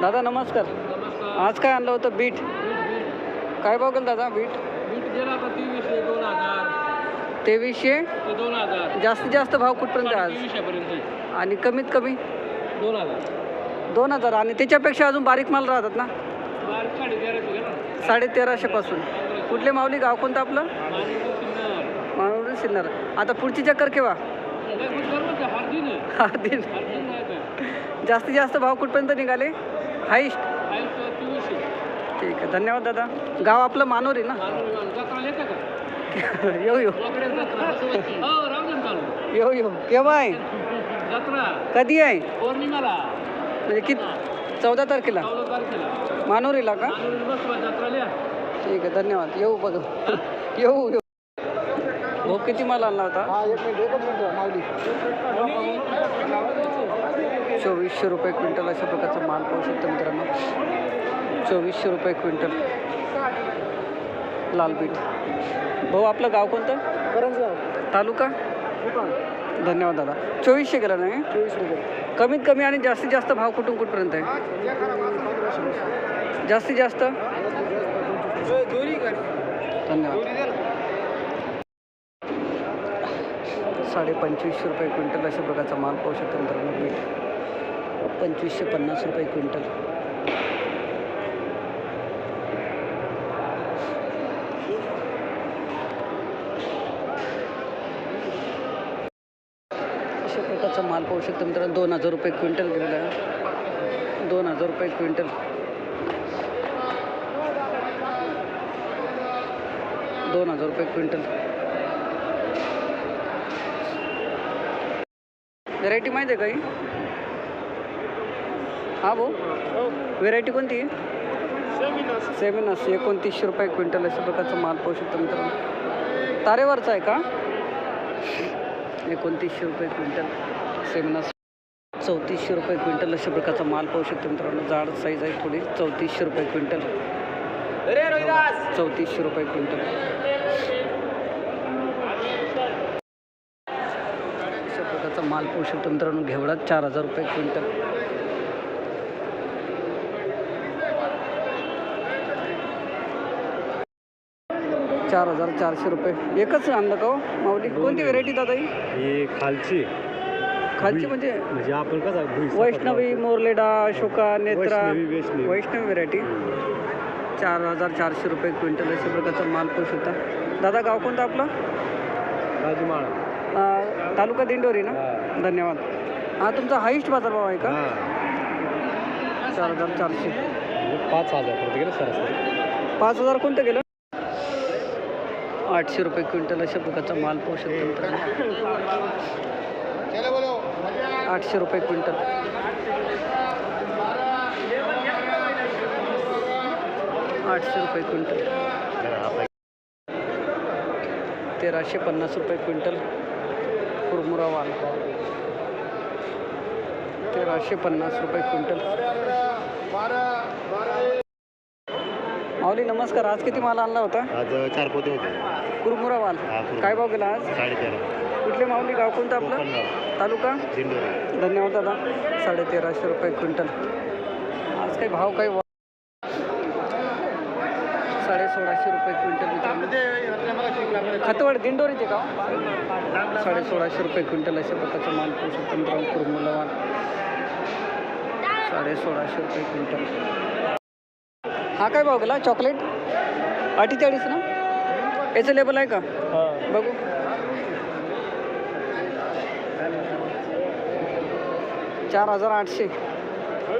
दादा नमस्कार. आज काय आणलं होतं? बीट? काय भाव गेलं दादा बीट? बीट गेला आता तेवीसशे दोन हजार. तेवीसशे? ते दोन हजार. जास्तीत जास्त भाव कुठपर्यंत आहे आज? आणि कमीत कमी? दोन हजार. दोन हजार. आणि त्याच्यापेक्षा अजून बारीक माल राहतात ना? बारीक साडे तेराशेपासून कुठले माऊली गाव कोणतं आपलं? माऊली सिन्नर. आता पुढची चक्कर केव्हा? हरदी नाही हा दिन हरदी नाही काय जास्तीत जास्त भाव कुठपर्यंत निघाले? हाईस्ट. ठीक आहे धन्यवाद दादा. गाव आपलं मानोरी ना? येऊ येऊ येऊ येऊ केव्हा आहे जत्रा कधी आहे? पौर्णिमाला म्हणजे किती चौदा तारखेला. मानोरीला का? ठीक आहे धन्यवाद. येऊ बघ. येऊ येऊ. हो किती माल आणला होता? चोवीसशे रुपये क्विंटल अशा प्रकारचा माल पाहू शकतो मित्रांनो. चोवीसशे रुपये क्विंटल. लाल बीट. भाऊ आपलं गाव कोणतं? तालुका? धन्यवाद दादा. चोवीसशे गेला नाही? कमीत कमी आणि जास्तीत जास्त भाव कुठून कुठपर्यंत आहे? जास्तीत जास्त? धन्यवाद. साडे पंचवीसशे रुपये क्विंटल अशा प्रकारचा माल पाहू शकतो मित्रांनो बीट. पंचवीसशे पन्नास रुपये क्विंटल. अशा प्रकारचा माल पाहू शकतो मित्रांनो दोन हजार रुपये क्विंटल गेलेला आहे. दोन हजार रुपये क्विंटल. दोन हजार रुपये क्विंटल. व्हेरायटी माहिती आहे काही हा भाऊ. व्हेरायटी कोणती? आहे सेमिनस एकोणतीसशे रुपये क्विंटल अशा प्रकारचा माल पाहू शकतो मित्रांनो. तारेवरचा आहे का? एकोणतीसशे रुपये क्विंटल. सेमिनस चौतीसशे रुपये क्विंटल अशा प्रकारचा माल पाहू शकतो मित्रांनो. जाड साईज आहे थोडी. चौतीसशे रुपये क्विंटल. चौतीसशे रुपये क्विंटल. अशा प्रकारचा माल पाहू शकतो मित्रांनो. घेवडा चार हजार रुपये क्विंटल. चार हजार चारशे रुपये. एकच आणलं का हो. माऊली कोणती व्हेरायटी दादा ही? ही खालची. खालची म्हणजे म्हणजे आपण कसं भुई वैष्णवी मोरलेडा अशोका नेत्रा वैष्णवी, वैष्णवी. वैष्णवी व्हेरायटी चार हजार चारशे रुपये क्विंटल अशा प्रकारचा माल पाहू शकता दादा गाव कोणतं आपलं? राजमाळा. अं, तालुका दिंडोरी ना? हा. धन्यवाद. हा तुमचा हाईस्ट बाजारभाव आहे का? हा. चार हजार चारशे. म्हणजे पाच हजार पर्यंत गेलं सरासरी. पाच हजार कोणतं गेलं? आठशे रुपये क्विंटल अशा प्रकारचा माल पाहू शकतो आठशे रुपये क्विंटल. आठशे रुपये क्विंटल. तेराशे पन्नास रुपये क्विंटल कुरमुरा वाल. तेराशे पन्नास रुपये क्विंटल. माऊली नमस्कार. आज किती माल आणला होता? आज चार पोते होते. कुरमुरा हा, कुरमुरा. काय भाव गेला आज? साडेतेरा. कुठले माऊली? गाव कोणतं आपलं? कोकणगाव तालुका? धन्यवाद दादा. साडे तेराशे रुपये क्विंटल. आज काही भाव काही वा- साडे सोळाशे रुपये क्विंटल मित्रांनो. खतवड दिंडोरीचे का साडे सोळाशे रुपये क्विंटल अशा प्रकारचा माल पाहू शकतो मित्रांनो कुरमुला माल. साडे सोळाशे रुपये क्विंटल. हा काय भाव गेला? चॉकलेट अठ्ठेचाळीस ना? याचं लेबल आहे का? बघू. चार हजार आठशे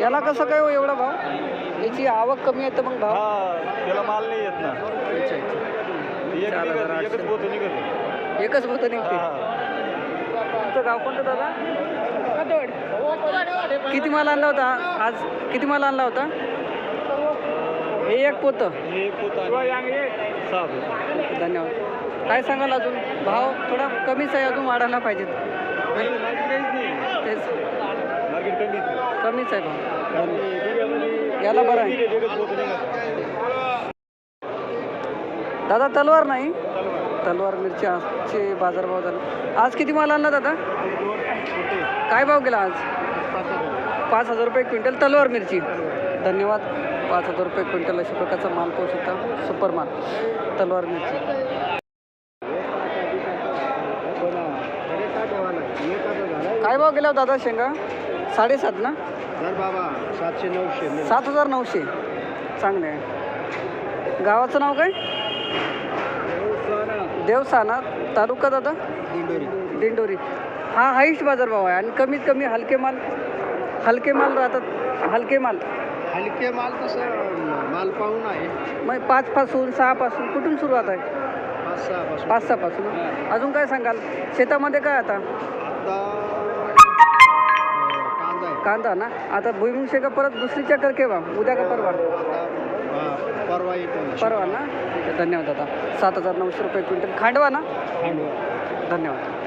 याला कसं काय हो एवढा भाव? याची आवक कमी आहे तर मग भाव? त्याला माल नाही येत ना. अच्छा, अच्छा. चार हजार आठशे. एकच होतं निघते. तुमचं गाव कोणतं दादा? किती माल आणला होता आज? किती माल आणला होता? हे एक पोतं. हे पोतं आणि सहा पोतं धन्यवाद. काय सांगाल अजून? भाव थोडा कमीच आहे अजून वाढायला पाहिजेत. तेच. कमीच आहे. भाव. याला बरं आहे. दादा तलवार नाही? तलवार मिरची बाजार बाजारभाव झाला. आज किती माल आणला दादा? काय भाव गेला आज? पाच हजार रुपये क्विंटल तलवार मिरची. धन्यवाद. पाच हजार रुपये क्विंटल अशा प्रकारचा माल पाहू शकता सुपर माल. तलवार मिरची काय भाव गेला हो दादा शेंगा? साडेसात ना? बाबा सातशे नऊशे. सात हजार नऊशे. चांगले आहे. गावाचं नाव काय? देवसाना. तालुका दादा? दिंडोरी. दिंडोरी. हा हाईस्ट बाजारभाव आहे. आणि कमीत कमी हलके माल हलके माल राहतात. हलके माल. हलके माल तसं माल पाहून आहे मग पाचपासून सहापासून कुठून सुरुवात आहे? पाच सहा पासून पाच सहापासून अजून काय सांगाल? शेतामध्ये काय आता? आता कांदा आहे. कांदा ना? आता भुईमुग शेका परत दुसरी चक्कर केव्हा? उद्या का परवा? हा, परवा येतो परवा ना? ठीक आहे धन्यवाद दादा. सात हजार नऊशे रुपये क्विंटल. खांडवा ना? धन्यवाद.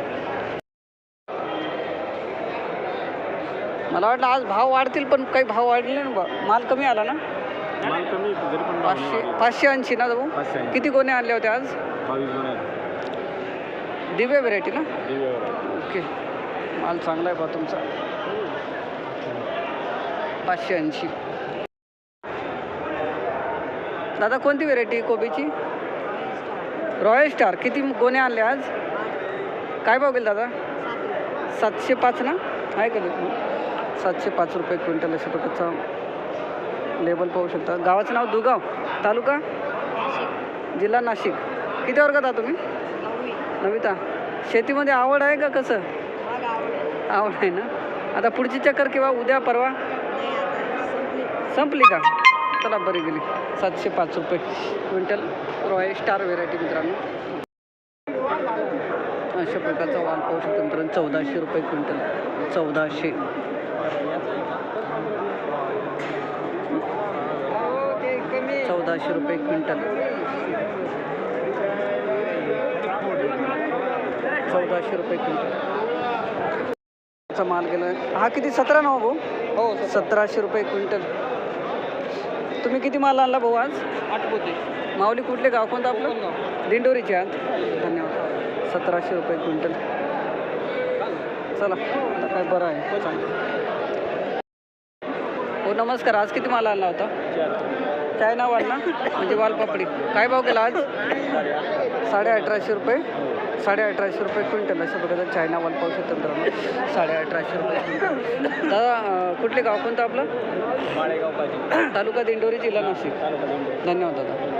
मला वाटलं आज भाव वाढतील पण काही भाव वाढले ना बा माल कमी आला ना? माल कमी येतो तरी पण पाचशे पाचशे ऐंशी ना भाऊ? पाचशे ऐंशी. किती गोणे आणले होते आज? बावीस दिव्या व्हेरायटी ना? ओके. माल चांगला आहे बा तुमचा. पाचशे ऐंशी. दादा कोणती व्हेरायटी कोबीची? रॉयल स्टार किती गोणे आणले आज? काय भाव गेल दादा? सातशे पाच ना? आहे का? सातशे पाच रुपये क्विंटल अशा प्रकारचा लेबल पाहू शकता. गावाचं नाव दुगाव तालुका? जिल्हा नाशिक. किती वर्गात आहात तुम्ही? नमिता शेतीमध्ये आवड आहे का कसं? आवड आहे. ना? आता पुढची चक्कर किंवा उद्या परवा? संपली का? चला बरी गेली. सातशे पाच रुपये क्विंटल रॉयल स्टार व्हेरायटी मित्रांनो. अशा प्रकारचा वाल पाहू शकतो मित्रांनो. चौदाशे रुपये क्विंटल. चौदाशे. चौदाशे रुपये क्विंटल. चौदाशे रुपये क्विंटल. माल गेला. हा किती? सतरा ना हो भाऊ? हो सतराशे रुपये क्विंटल. तुम्ही किती माल आणला भाऊ आज? आठवते माऊली कुठले गाव कोणतं आपलं? दिंडोरीचे आहात धन्यवाद. सतराशे रुपये क्विंटल. चला काय बरं आहे. हो नमस्कार आज किती माल आणला होता? चायना वाल ना म्हणजे वालपापडी काय भाव केला आज? साडे अठराशे रुपये. साडे अठराशे रुपये क्विंटल. अशा प्रकारचा चायना पाहू शकतो मित्रांनो साडे अठराशे रुपये क्विंटल. दादा कुठले गाव कोणतं आपलं? माळेगाव तालुका दिंडोरी जिल्हा नाशिक. धन्यवाद दादा.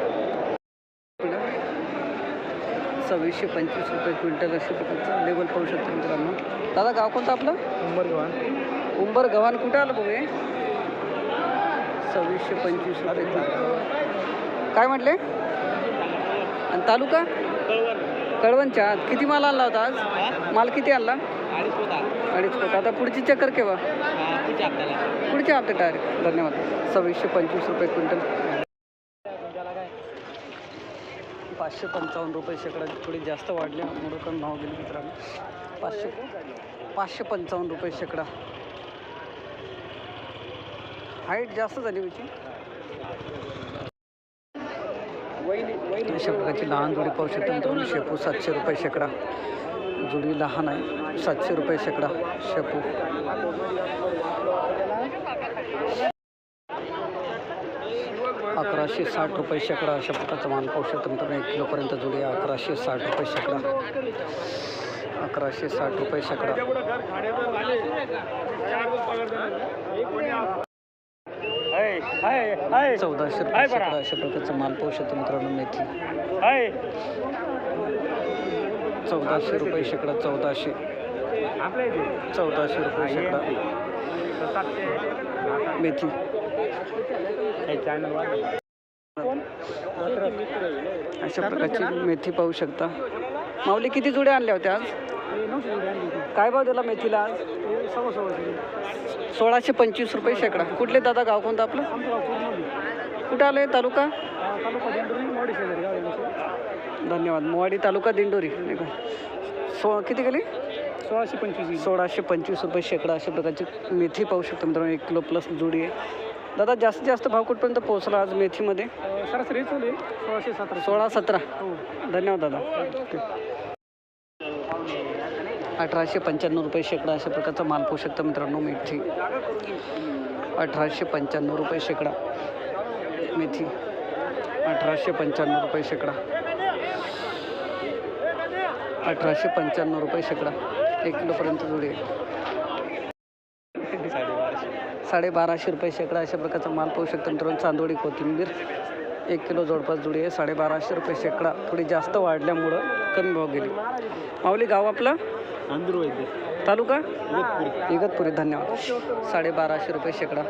सव्वीसशे पंचवीस रुपये क्विंटल अशा प्रकारचं लेवल पाहू शकतो मित्रांनो. दादा गाव कोणतं आपलं? नंबर गव्हाण उंबर गव्हाण कुठं आलं भाऊ हे? सव्वीसशे पंचवीस रुपये क्विंटल काय म्हटले? आणि तालुका? कळवणच्या आत किती माल आणला होता आज? माल किती आणला? अडीच पोत आता पुढची चक्कर केव्हा? पुढच्या हप्ते डायरेक्ट धन्यवाद. सव्वीसशे पंचवीस रुपये क्विंटल. पाचशे पंचावन्न रुपये शेकडा. थोडी जास्त वाढल्या. म्हणून भाव गेले मित्रांनो. पाचशे पाचशे पंचावन्न रुपये शेकडा. हाईट जास्त झाली होती. अशा प्रकारची लहान जोडी पाहू शकता मित्रांनो. शेपू सातशे रुपये शेकडा. जोडी लहान आहे. सातशे रुपये शेकडा शेपू. अकराशे साठ रुपये शेकडा अशा प्रकारचा माल पाहू शकतो मित्रांनो. एक किलोपर्यंत जोडी आहे. अकराशे साठ रुपये शेकडा. अकराशे साठ रुपये शेकडा. चौदाशे रुपये अशा प्रकारचा माल पाहू शकतो मित्रांनो मेथी. चौदाशे रुपये शेकडा चौदाशे. चौदाशे रुपये शेकडा. मेथी. अशा प्रकारची मेथी पाहू शकता. माऊली किती जुड्या आणल्या होत्या आज? काय भाव दिला मेथीला आज? सोळाशे पंचवीस रुपये शेकडा. कुठले दादा गाव कोणतं आपलं? कुठं आलं आहे तालुका? धन्यवाद. मोवाडी तालुका दिंडोरी. नाही का? सो किती गेली? सोळाशे पंचवीस सोळाशे पंचवीस रुपये शेकडा अशा प्रकारची मेथी पाहू शकतो मित्रांनो. एक किलो प्लस जुडी आहे. दादा जास्तीत जास्त भाव कुठपर्यंत पोहोचला आज मेथीमध्ये? सरासरी चालू आहे. सोळाशे सतरा. सोळा सतरा. हो. धन्यवाद दादा. अठराशे पंच्याण्णव रुपये शेकडा अशा प्रकारचा माल पोहू शकता मित्रांनो मेथी. अठराशे पंच्याण्णव रुपये शेकडा. मेथी. अठराशे पंच्याण्णव रुपये शेकडा. अठराशे पंच्याण्णव रुपये शेकडा. एक किलोपर्यंत जुडी आहे. साडेबाराशे रुपये शेकडा अशा प्रकारचा माल पाहू शकता मित्रांनो चांदोडी कोथिंबीर. एक किलो जवळपास जुडी आहे. साडेबाराशे रुपये शेकडा. थोडी जास्त वाढल्यामुळं कमी भाव गेली. माऊली गाव आपलं? तालुका? इगतपुरी। इगतपुरी धन्यवाद. साडेबाराशे रुपये शेकडा.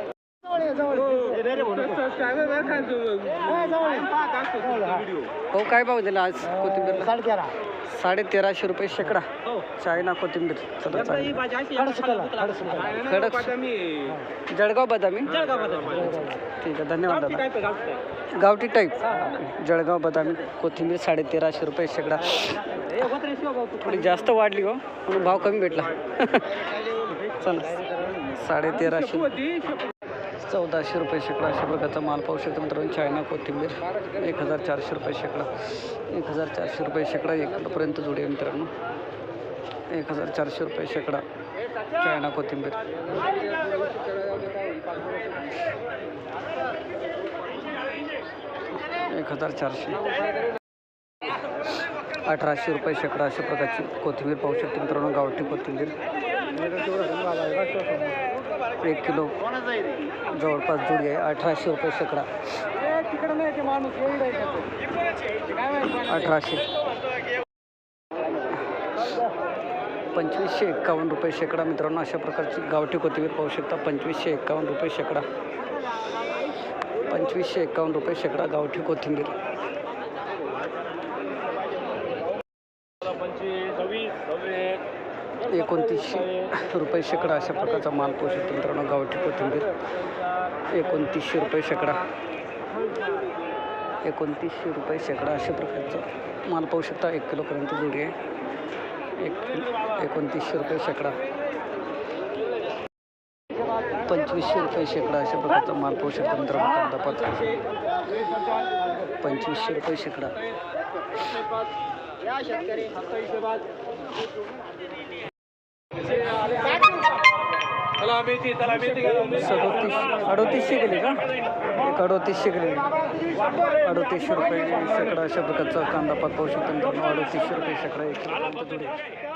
हो काय भाव दिला आज कोथिंबीर साडे तेराशे रुपये शेकडा. चायना कोथिंबीर खडक. जळगाव बदामी? ठीक आहे धन्यवाद दादा. गावठी टाईप जळगाव बदामी कोथिंबीर साडे तेराशे रुपये शेकडा. थोडी जास्त वाढली हो. म्हणून भाव कमी भेटला. चला साडे तेराशे चौदाशे रुपये शेकडा अशा प्रकारचा माल पाहू शकतो मित्रांनो चायना कोथिंबीर. एक हजार चारशे रुपये शेकडा. एक हजार चारशे रुपये शेकडा एकपर्यंत किलोपर्यंत मित्रांनो. एक हजार चारशे रुपये शेकडा चायना कोथिंबीर. एक हजार चारशे. अठराशे रुपये शेकडा अशा प्रकारची कोथिंबीर पाहू शकतो मित्रांनो गावठी कोथिंबीर. एक किलो जवळपास जुडी आहे अठराशे रुपये शेकडा. अठराशे. पंचवीसशे एक्कावन्न रुपये शेकडा मित्रांनो अशा प्रकारची गावठी कोथिंबीर पाहू शकता. पंचवीसशे एक्कावन्न रुपये शेकडा. पंचवीसशे एक्कावन्न रुपये शेकडा गावठी कोथिंबीर. एकोणतीसशे रुपये शेकडा अशा प्रकारचा माल पोषक शकतो मित्रांनो गावठी कोथिंबीर. एकोणतीसशे रुपये शेकडा. एकोणतीसशे रुपये शेकडा अशा प्रकारचा माल पाहू शकता. एक किलोपर्यंत जोडी आहे. एक किलो एकोणतीसशे रुपये शेकडा. पंचवीसशे रुपये शेकडा अशा प्रकारचा माल पाहू शकता मित्रांनो कांदा पात पंचवीसशे रुपये शेकडा. सदोतीस अडोतीसशे गेले का? एक अडोतीसशे गेले. अडोतीसशे रुपये शेकडा अशा प्रकारचा कांदा पात पाहू शकतो अडोतीसशे रुपये शेकडा एक.